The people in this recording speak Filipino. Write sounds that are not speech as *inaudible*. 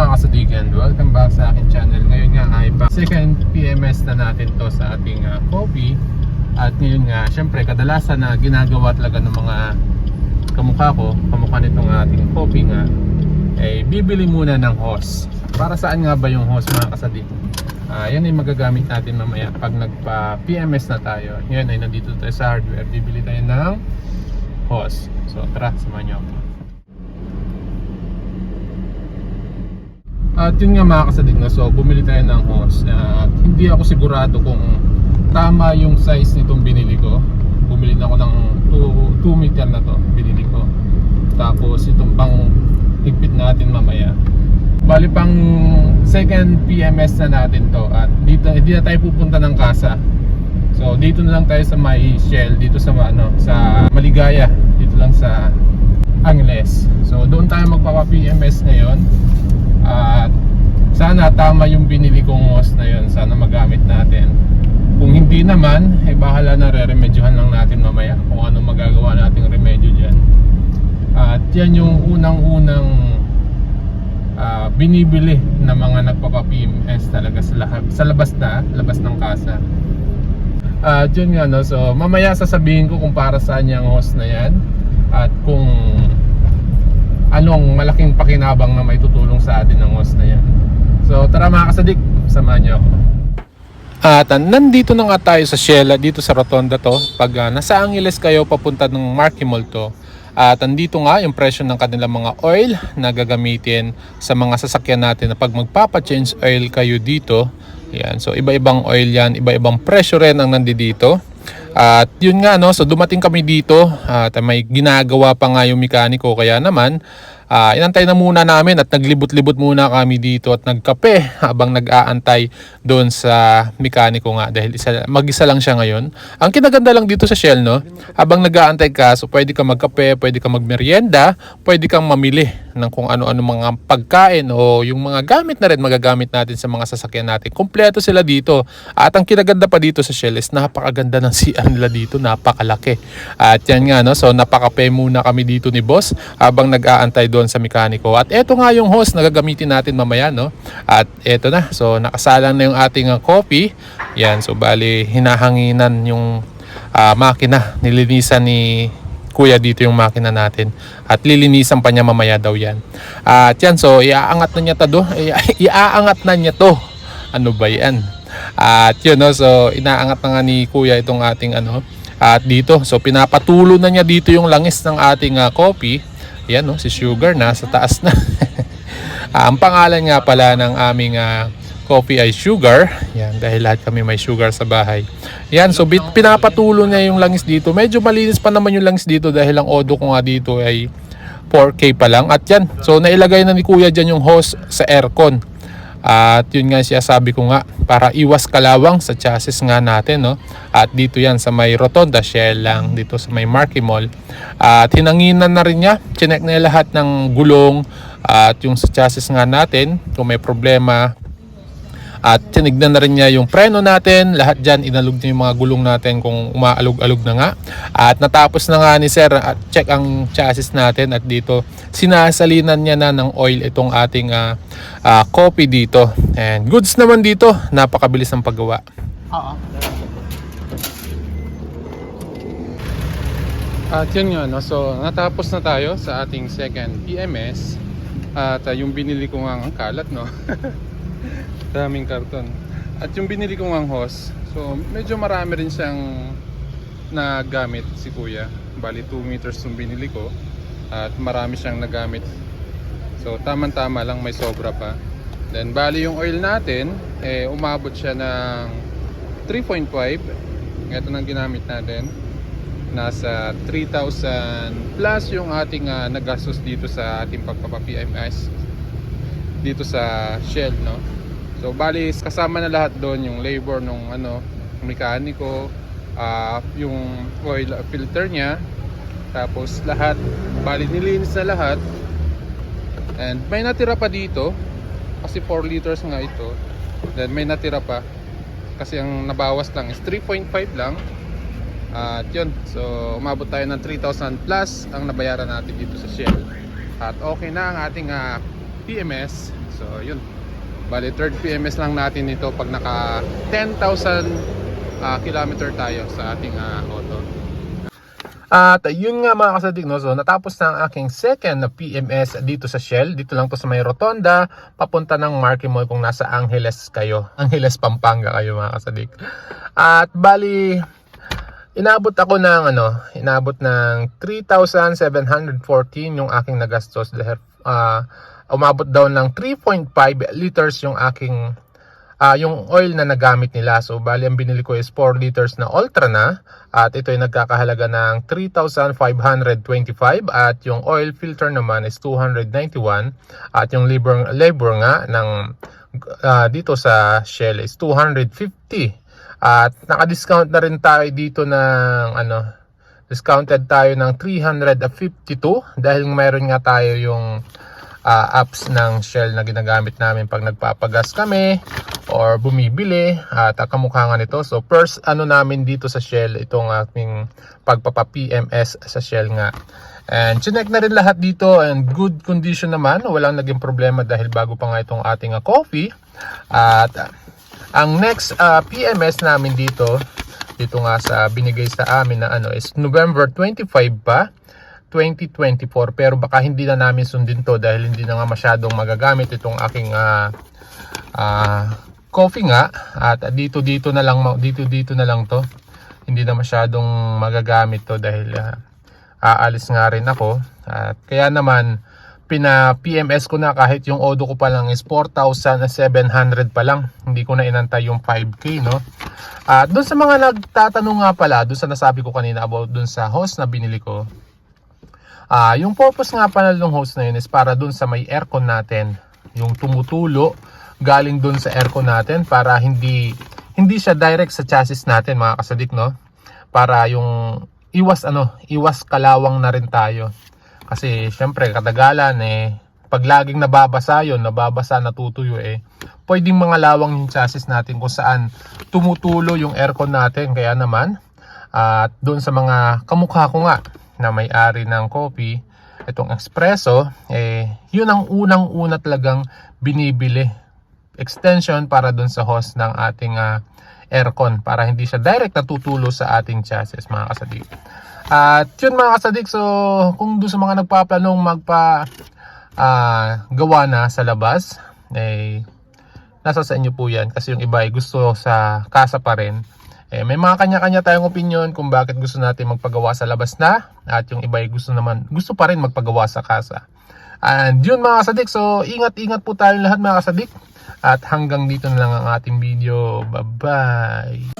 mga kasadigan, welcome back sa akin channel. Ngayon nga ay pa second PMS na natin to sa ating uh, coffee. At ngayon nga, syempre kadalasan na ginagawa talaga ng mga kamukha ko, kamukha nitong ating coffee nga, ay bibili muna ng hose. Para saan nga ba yung hose mga kasadik? Ah, yan ay magagamit natin mamaya pag nagpa PMS na tayo. Ngayon ay nandito tayo sa hardware, bibili tayo ng hose. So tara, samahan niyo ako. At yun nga mga kasadig na so bumili tayo ng hose at hindi ako sigurado kung tama yung size nitong binili ko. Bumili na ako ng 2, meter na to binili ko. Tapos itong pang higpit natin mamaya. Bali pang second PMS na natin to. At dito hindi na tayo pupunta ng kasa. So dito na lang tayo sa may shell dito sa ano sa Maligaya. Dito lang sa Angles so doon tayo magpapa PMS ngayon at sana tama yung binili kong hose na yun. Sana magamit natin. Kung hindi naman, eh bahala na re-remedyohan lang natin mamaya kung ano magagawa nating remedyo dyan. At yan yung unang-unang ah, binibili ng mga nagpapa-PMS talaga sa, lahat, sa labas na, labas ng kasa. At yun nga no, so mamaya sasabihin ko kung para saan yung hose na yan at kung anong malaking pakinabang na may tutulong sa atin ng hose na yan. So tara mga kasadik, samahan niyo ako. At ah, nandito na nga tayo sa Shell, dito sa Rotonda to. Pag ah, nasa Angeles kayo papunta ng Marky Mall to. At andito nga yung presyo ng kanilang mga oil na gagamitin sa mga sasakyan natin na pag magpapa-change oil kayo dito. Yan, so iba-ibang oil yan, iba-ibang presyo rin ang nandito. At yun nga no, so dumating kami dito at may ginagawa pa nga yung mekaniko kaya naman ah, inantay na muna namin at naglibot-libot muna kami dito at nagkape habang nag-aantay doon sa mekaniko nga dahil isa, mag-isa lang siya ngayon. Ang kinaganda lang dito sa Shell no, habang nag-aantay ka so pwede ka magkape, pwede ka magmerienda, pwede kang mamili ng kung ano-ano mga pagkain o yung mga gamit na rin magagamit natin sa mga sasakyan natin. Kompleto sila dito. At ang kinaganda pa dito sa Shell is napakaganda ng CR nila dito, napakalaki. At yan nga no, so napakape muna kami dito ni boss habang nag-aantay doon sa mekaniko. At eto nga yung hose na gagamitin natin mamaya no. At eto na, so nakasalang na yung ating uh, coffee. Yan, so bali hinahanginan yung ah, makina, nilinisan ni kuya dito yung makina natin. At lilinisan pa niya mamaya daw yan. At yan so iaangat na niya to do. *laughs* Iaangat na niya to. Ano ba yan? At yun no so inaangat na nga ni kuya itong ating ano. At dito so pinapatulo na niya dito yung langis ng ating ah, coffee yan no si sugar na sa taas na. *laughs* Ah, ang pangalan nga pala ng aming ah, coffee ay sugar. Yan, dahil lahat kami may sugar sa bahay. Yan, so bit, pinapatulo niya yung langis dito. Medyo malinis pa naman yung langis dito dahil ang odo ko nga dito ay 4K pa lang. At yan, so nailagay na ni kuya dyan yung hose sa aircon. At yun nga siya sabi ko nga para iwas kalawang sa chassis nga natin no. At dito yan sa may Rotonda Shell lang dito sa may Marky Mall. At hinanginan na rin niya, chinek na lahat ng gulong at yung sa chassis nga natin kung may problema at tinignan na rin niya yung preno natin, lahat dyan, inalog niya yung mga gulong natin kung umaalog-alog na nga. At natapos na nga ni Sir at check ang chassis natin at dito sinasalinan niya na ng oil itong ating ah, ah, coffee dito. And goods naman dito, napakabilis ng paggawa. Oo. At yun nga, no? so natapos na tayo sa ating second PMS at ah, yung binili ko nga ang kalat no *laughs* daming karton. At yung binili ko nga ang hose so medyo marami rin siyang nagamit si kuya. Bali 2 meters yung binili ko. At marami siyang nagamit. So tamang tama lang may sobra pa. Then bali yung oil natin eh umabot siya ng 3.5 ito nang ginamit natin. Nasa 3,000 plus yung ating ah, nagastos dito sa ating pagpapa-PMS dito sa Shell no so bali kasama na lahat doon yung labor nung ano mekaniko ah, yung oil filter niya tapos lahat bali nilinis na lahat and may natira pa dito kasi 4 liters nga ito then may natira pa kasi ang nabawas lang is 3.5 lang at yun, so umabot tayo ng 3,000 plus ang nabayaran natin dito sa Shell. At okay na ang ating ah, PMS. So, yun. Bali, third PMS lang natin ito pag naka 10,000 ah, kilometer tayo sa ating ah, auto. At yun nga mga kasadig, no? so natapos na ang aking second PMS dito sa Shell. Dito lang to sa may rotonda, papunta ng Marky Mall kung nasa Angeles kayo. *laughs* Angeles, Pampanga kayo mga kasadig. At bali, inabot ako ng ano, inabot ng 3,714 yung aking nagastos dahil ah, umabot daw ng 3.5 liters yung aking ah yung oil na nagamit nila. So, bali ang binili ko is 4 liters na Ultra na. At ito ay nagkakahalaga ng 3,525. At yung oil filter naman is 291. At yung labor, labor nga ng ah, dito sa Shell is 250. At naka-discount na rin tayo dito ng ano, discounted tayo ng 352 dahil mayroon nga tayo yung ah, apps ng Shell na ginagamit namin pag nagpapagas kami or bumibili at uh, kamukha nga nito. So first ano namin dito sa Shell itong aking pagpapa PMS sa Shell nga. And chinek na rin lahat dito and good condition naman. Walang naging problema dahil bago pa nga itong ating ah, coffee. At ah, ang next ah, PMS namin dito dito nga sa binigay sa amin na ano is November 25 pa 2024 pero baka hindi na namin sundin to dahil hindi na nga masyadong magagamit itong aking ah, ah, coffee nga. At dito dito na lang dito dito na lang to. Hindi na masyadong magagamit to dahil ah, aalis nga rin ako. At kaya naman pina PMS ko na kahit yung odo ko pa lang is 4,700 pa lang. Hindi ko na inantay yung 5k no? At doon sa mga nagtatanong nga pala doon sa nasabi ko kanina about doon sa host na binili ko Ah, yung purpose nga pala ng hose na yun is para dun sa may aircon natin, yung tumutulo galing dun sa aircon natin para hindi hindi siya direct sa chassis natin mga kasadik no. Para yung iwas ano, iwas kalawang na rin tayo. Kasi syempre katagalan eh pag laging nababasa yon, nababasa natutuyo eh pwedeng mga lawang yung chassis natin kung saan tumutulo yung aircon natin kaya naman at doon sa mga kamukha ko nga na may-ari ng coffee, itong espresso, eh, yun ang unang-una talagang binibili. Extension para doon sa hose ng ating ah, aircon para hindi siya direct natutulo sa ating chassis mga kasadik. At yun mga kasadik, so kung doon sa mga nagpaplanong magpa ah, gawa na sa labas, eh, nasa sa inyo po yan kasi yung iba ay gusto sa kasa pa rin. Eh, may mga kanya-kanya tayong opinion kung bakit gusto natin magpagawa sa labas na at yung iba ay gusto naman gusto pa rin magpagawa sa kasa. And yun mga kasadik, so ingat-ingat po tayo lahat mga kasadik at hanggang dito na lang ang ating video. Bye-bye!